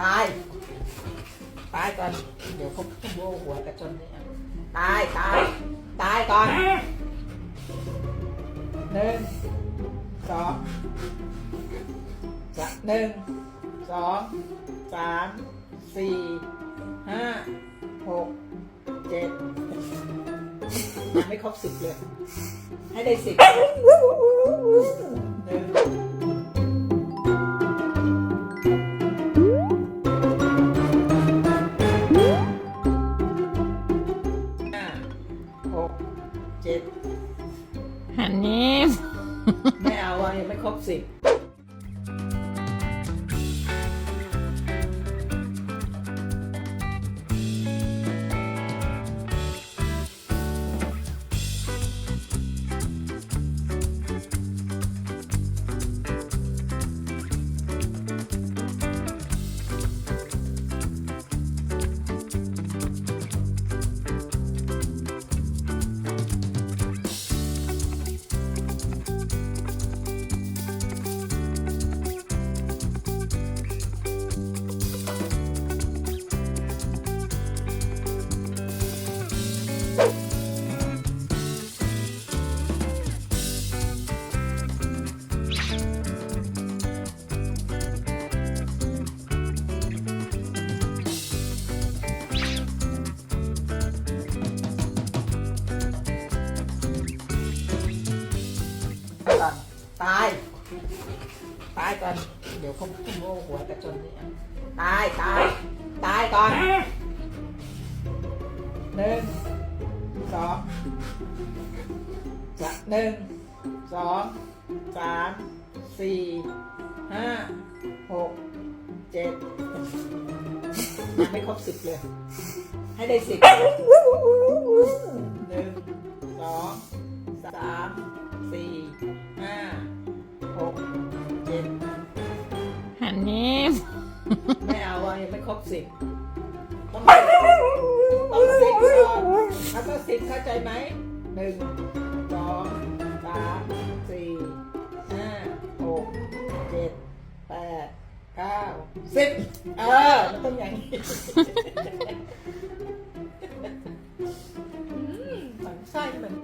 ตาย ตายก่อน เดี๋ยวเขาโบหัวกระจนเนี่ยตาย ตาย ตายก่อนหนึ่งสองจะหนึ่งสองสามสี่ห้าหกเจ็ดยังไม่ครบสิบเลย ให้ได้สิบหนึ่ง หันนี้ ไม่เอาอะยังไม่ครบสิบ ตาย ตายก่อน เดี๋ยวเขาโบหัวกระจนนี่ยตาย ตาย ตายก่อนหนึ่งสองจะหนึ่งสองสามสี่ห้าหกเจ็ดยังไม่ครบสิบเลย ให้ได้สิบหนึ่งสองสาม ไม่เอาอะยังไม่ครบสิบต้องสิบต้อก่อนแล้วก็สิบเข้าใจไหมหนึ่งสองสามสี่ห้าหกเจ็ดแปดเก้าสิบเออมันต้องอย่างนี้ฝังไส้มัน